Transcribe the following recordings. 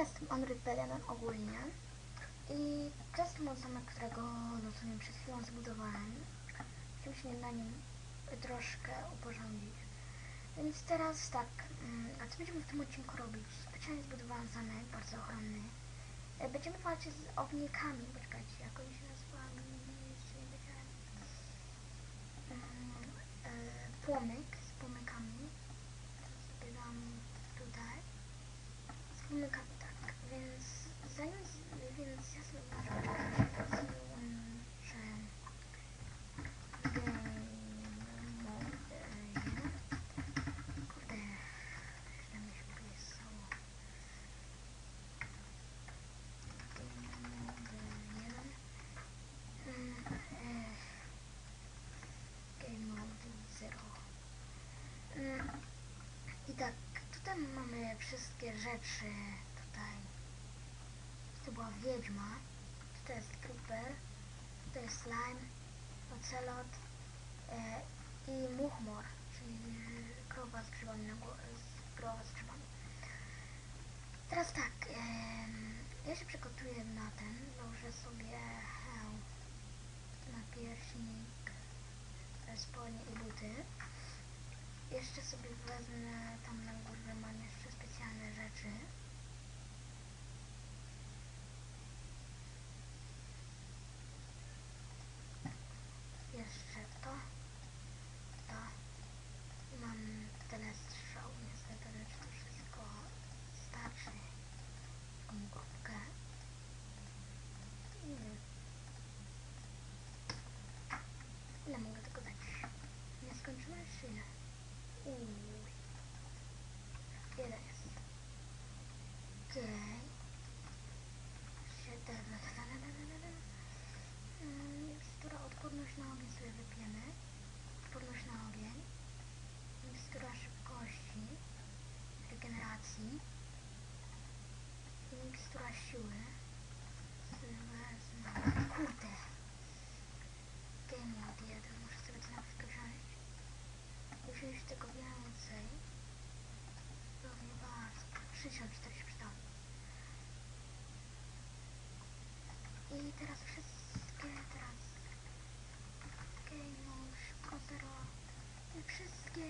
jestem Unreal ogólnie. I to jest mod zamek, którego no sobie przed chwilą zbudowałem. Musimy się na nim troszkę uporządzić. Więc teraz tak, mm, a co będziemy w tym odcinku robić? Specjalnie zbudowałem zamek, bardzo ochronny. E, Będziemy walczyć z ognikami, poczekajcie, jak oni się nazywali, jeszcze nie wiedziałem. Płomyk z płomykami. Sobie dam tutaj. Z płomykami, tak. Więc zanim, z- więc ja sobie może poczekajcie, że game mode jeden. Kurde, źle mi się pisało. Game mode jeden. Mm, e, Game mode zero. Mm, I tak, tutaj mamy wszystkie rzeczy. Tutaj. To była wiedźma. Tutaj jest trooper. Tutaj jest slime. Ocelot. E, I muchmor, czyli krowa z grzybami na. Krowa z grzybami. Teraz tak. em, ja się przygotuję na ten. Założę sobie hełm na pierśnik, e, spodnie i buty. Jeszcze sobie wezmę tam na górze mam specjalne rzeczy. Mikstura siły. Wezmę. Kurde. Game mode 1. Muszę sobie to na chwilkę wziąć. Tego więcej. Pewnie bardzo. 64 się przydało. I teraz wszystkie, teraz szybko zero. I wszystkie.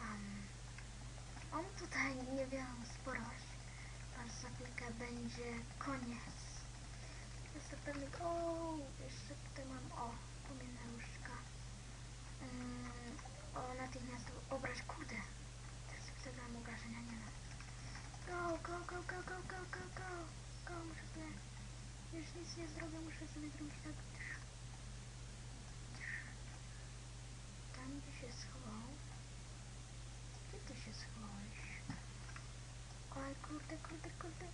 Um, on tutaj niewielką sporość. Aż za chwilkę będzie koniec. Jest to pewnie... O, jeszcze tutaj mam, o, płomienne łóżka. Mm, o, natychmiast obraź, kurde. Teraz wtedy mam obrażenia, nie ma. Go, go, go, go, go, go, go, go. Go, muszę sobie... Już nic nie zrobię, muszę sobie zrobić tak... Tam gdzie się schował. Gdzie ty się schowałeś? Kurde, kurde, kurde.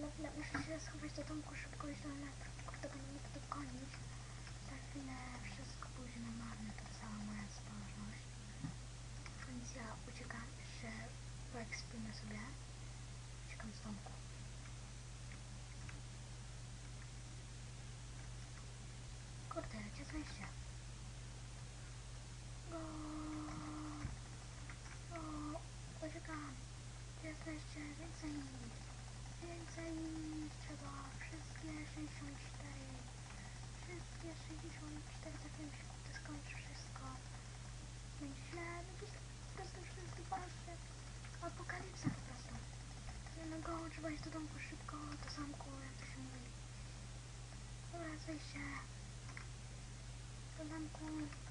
No, no, muszę się schować do domku szybko i na kurde, bo nie mogę to dogonić. Za chwilę wszystko pójdzie na marne, to cała moja społeczność. Więc ja uciekam jeszcze, poekspimy sobie. Uciekam z domku. Kurde, gdzie jest wejście? Go! O, uciekam. Gdzie jest wejście? Więcej nic. Więcej nic. Trzeba wszystkie 64. Wszystkie 64. Za chwilę się kurde skończy wszystko. Będzie źle. Będzie źle. Po prostu wszyscy patrzcie. Apokalipsa po prostu. Nie no go, trzeba iść do domku szybko, do zamku, jak to się mówi. Dobra, jest wejście. Do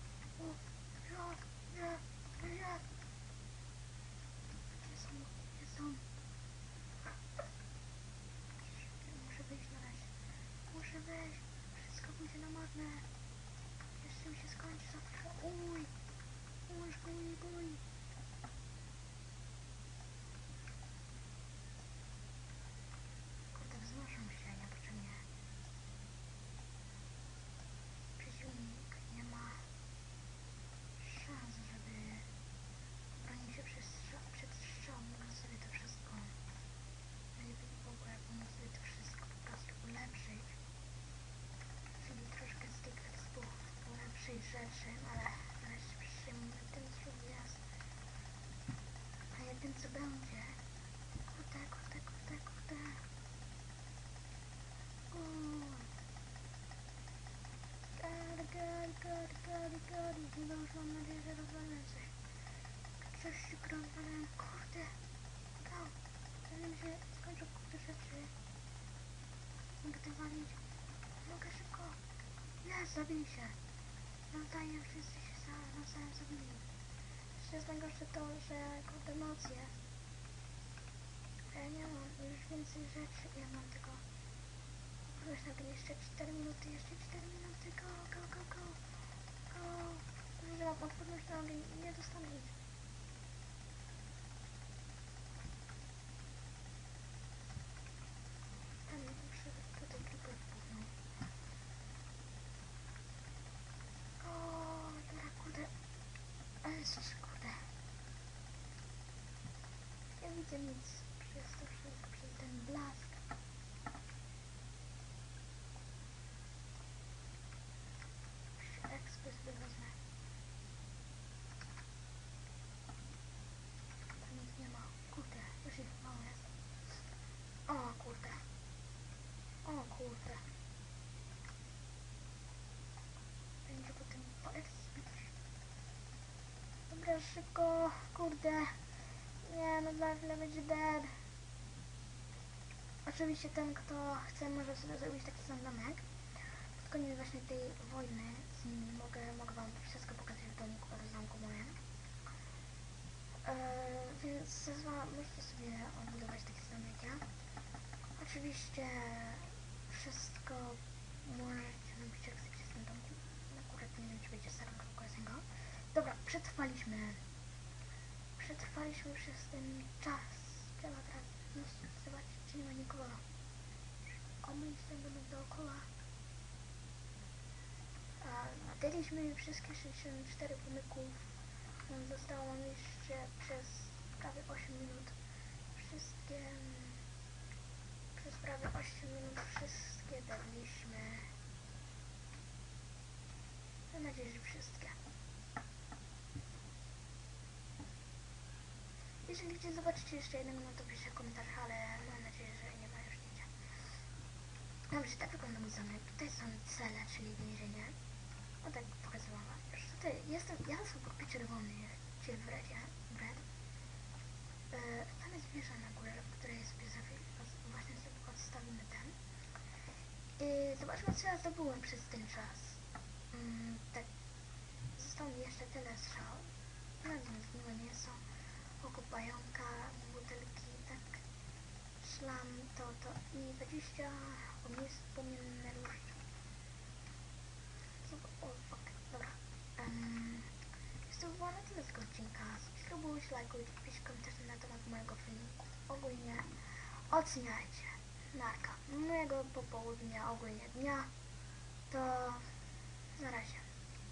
zobaczyłem, ale raczej się nie ten drugi raz. A jeden co będzie? Kurde, tak, kurde, tak, kurde, tak, kurde. Gary, gary, gary, gary, gary. Chyba już mam nadzieję, że rozwalę się. Coś się rozwalałem, kurde. Gał. Powiem, że skończę kurde rzeczy. Mogę to walić. Mogę szybko. Nie, zabij się. Nawzajem wszyscy się sa- nawzajem zabili. Jeszcze jest najgorsze to, że kurde emocje. Ja nie mam już więcej rzeczy. Ja mam tylko... Już tak jeszcze 4 minuty, jeszcze 4 minuty. Go, go, go, go. Go. Że mam odporność na ogień i nie dostanę nic. Tam muszę po tej grupie wpłynąć. O, dobra, kurde. Ale coś, kurde. Nie widzę nic przez to wszystko, przez ten blask. Ekspres by wezmę. Tam nic nie ma. Kurde, już ich mało jest. O kurde. O kurde. Będzie potem po ekspres. Dobra, szybko. Kurde. Nie, no dla chwilę będzie dead. Oczywiście ten, kto chce, może sobie zrobić taki sam domek. Pod koniec właśnie tej wojny z nimi mogę, mogę wam wszystko pokazać w domku, w zamku moim. Eee, więc możecie sobie odbudować taki sam jak ja. Oczywiście wszystko możecie zrobić jak chcecie z tym domku. Akurat nie wiem, czy będzie starą go. Dobra, przetrwaliśmy. Przetrwaliśmy przez ten czas. Trzeba teraz zobaczyć, czy nie ma nikogo. Omyć ten domek dookoła. A, Nadaliśmy wszystkie 64 pomyków. Zostało nam jeszcze przez prawie 8 minut. Wszystkie... Przez prawie 8 minut wszystkie daliśmy. Mam nadzieję, że wszystkie. Jeżeli chcecie zobaczyć jeszcze jednego, no to piszcie w komentarzach, ale mam nadzieję, że nie ma już zdjęcia. Dobrze, tak wygląda mój zamek. Tutaj są cele, czyli więzienie. O tak pokazywałam wam już. Tutaj jestem, ja jestem pod czerwony, czyli w redzie. E, tam jest wieża na górze, w której jest piezowy. Właśnie sobie odstawimy ten. I zobaczmy, co ja zdobyłem przez ten czas. Mm, tak, zostało mi jeszcze tyle strzał. No, zgniłe mięso oko pająka, butelki, tak, szlam, to, to i 20 ognisk płomienne różdżki. Co- O, fuck, dobra. Um, jest to było na tyle z tego odcinka. Subskrybujcie, lajkujcie, komentarze na temat mojego filmiku. Ogólnie oceniajcie. Narka. Mojego popołudnia, ogólnie dnia. To na razie.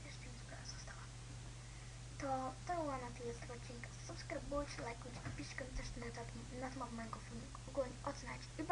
Jeszcze mi sprawa została to to było na tyle z tego odcinka. Subskrybujcie, lajkujcie, piszcie komentarz na, temat- na temat mojego filmiku. Ogólnie oceniajcie i